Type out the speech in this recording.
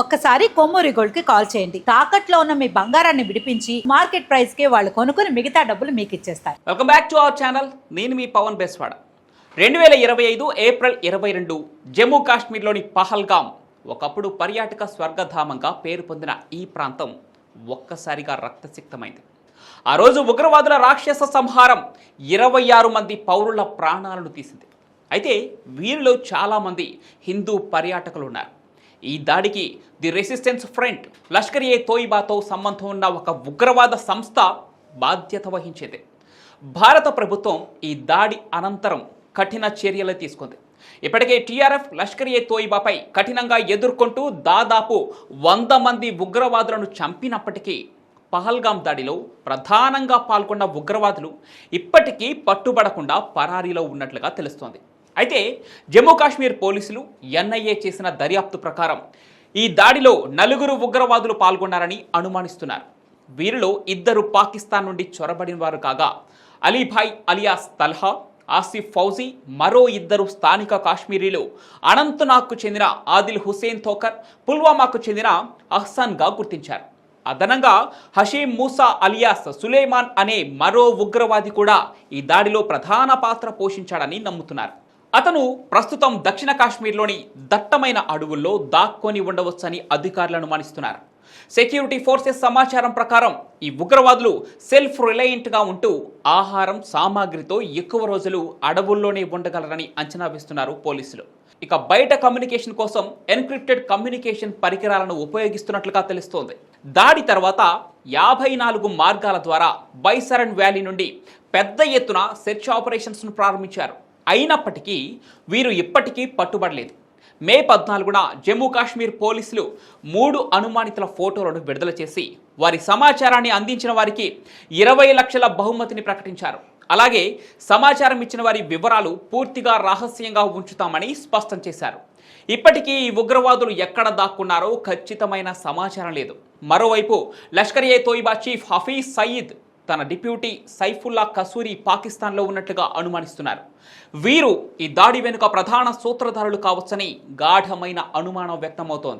ఒక్కసారి కొమ్మూరి గోల్డ్కి కాల్ చేయండి. తాకట్లో ఉన్న మీ బంగారాన్ని విడిపించి మార్కెట్ ప్రైస్కి వాళ్ళు కొనుక్కుని మిగతా డబ్బులు మీకు ఇచ్చేస్తారు. Welcome back to our channel. నేను మీ పవన్ బెస్వాడ. రెండు వేల ఇరవై ఐదు ఏప్రిల్ ఇరవై రెండు జమ్మూ కాశ్మీర్లోని పహల్గామ్ ఒకప్పుడు పర్యాటక స్వర్గధామంగా పేరు పొందిన ఈ ప్రాంతం ఒక్కసారిగా రక్తసిక్తమైంది. ఆ రోజు ఉగ్రవాదుల రాక్షస సంహారం ఇరవై ఆరు మంది పౌరుల ప్రాణాలను తీసింది. అయితే వీరిలో చాలామంది హిందూ పర్యాటకులు ఉన్నారు. ఈ దాడికి the resistance front Lashkar e తోయిబాతో సంబంధం ఉన్న ఒక ఉగ్రవాద సంస్థ బాధ్యత వహించింది. భారత ప్రభుత్వం ఈ దాడి అనంతరం కఠిన చర్యలు తీసుకుంది. ఇప్పటికే టీఆర్ఎఫ్ లష్కర్ ఏ తోయిబాపై కఠినంగా ఎదుర్కొంటూ దాదాపు వంద మంది ఉగ్రవాదులను చంపినప్పటికీ పహల్గాం దాడిలో ప్రధానంగా పాల్గొన్న ఉగ్రవాదులు ఇప్పటికీ పట్టుబడకుండా పరారీలో ఉన్నట్లుగా తెలుస్తోంది. అయితే జమ్మూ కాశ్మీర్ పోలీసులు ఎన్ఐఏ చేసిన దర్యాప్తు ప్రకారం ఈ దాడిలో నలుగురు ఉగ్రవాదులు పాల్గొన్నారని అనుమానిస్తున్నారు. వీరిలో ఇద్దరు పాకిస్తాన్ నుండి చొరబడిన వారు కాగా అలీభాయ్ అలియాస్ తల్హా ఆసిఫ్ ఫౌజీ మరో ఇద్దరు స్థానిక కాశ్మీరీలు అనంతనాగ్కు చెందిన ఆదిల్ హుసేన్ థోకర్ పుల్వామాకు చెందిన అహ్సాన్గా గుర్తించారు. అదనంగా హషీం మూసా అలియాస్ సులేమాన్ అనే మరో ఉగ్రవాది కూడా ఈ దాడిలో ప్రధాన పాత్ర పోషించాడని నమ్ముతున్నారు. అతను ప్రస్తుతం దక్షిణ కాశ్మీర్లోని దట్టమైన అడవుల్లో దాక్కొని ఉండవచ్చని అధికారులు అనుమానిస్తున్నారు. సెక్యూరిటీ ఫోర్సెస్ సమాచారం ప్రకారం ఈ ఉగ్రవాదులు సెల్ఫ్ రిలయంట్గా ఉంటూ ఆహారం సామాగ్రితో ఎక్కువ రోజులు అడవుల్లోనే ఉండగలరని అంచనా వేస్తున్నారు పోలీసులు. ఇక బయట కమ్యూనికేషన్ కోసం ఎన్క్రిప్టెడ్ కమ్యూనికేషన్ పరికరాలను ఉపయోగిస్తున్నట్లుగా తెలుస్తోంది. దాడి తర్వాత యాభై నాలుగు మార్గాల ద్వారా బైసరన్ వ్యాలీ నుండి పెద్ద ఎత్తున సెర్చ్ ఆపరేషన్స్ను ప్రారంభించారు. అయినప్పటికీ వీరు ఇప్పటికీ పట్టుబడలేదు. మే పద్నాలుగున జమ్మూ కాశ్మీర్ పోలీసులు మూడు అనుమానితుల ఫోటోలను విడుదల చేసి వారి సమాచారాన్ని అందించిన వారికి ఇరవై లక్షల బహుమతిని ప్రకటించారు. అలాగే సమాచారం ఇచ్చిన వారి వివరాలు పూర్తిగా రహస్యంగా ఉంచుతామని స్పష్టం చేశారు. ఇప్పటికీ ఈ ఉగ్రవాదులు ఎక్కడ దాక్కున్నారో ఖచ్చితమైన సమాచారం లేదు. మరోవైపు లష్కర్ ఏ తోయిబా చీఫ్ హఫీజ్ సయీద్ తన డిప్యూటీ సైఫుల్లా కసూరి పాకిస్తాన్లో ఉన్నట్లుగా అనుమానిస్తున్నారు. వీరు ఈ దాడి వెనుక ప్రధాన సూత్రధారులు కావచ్చని గాఢమైన అనుమానం వ్యక్తమవుతోంది.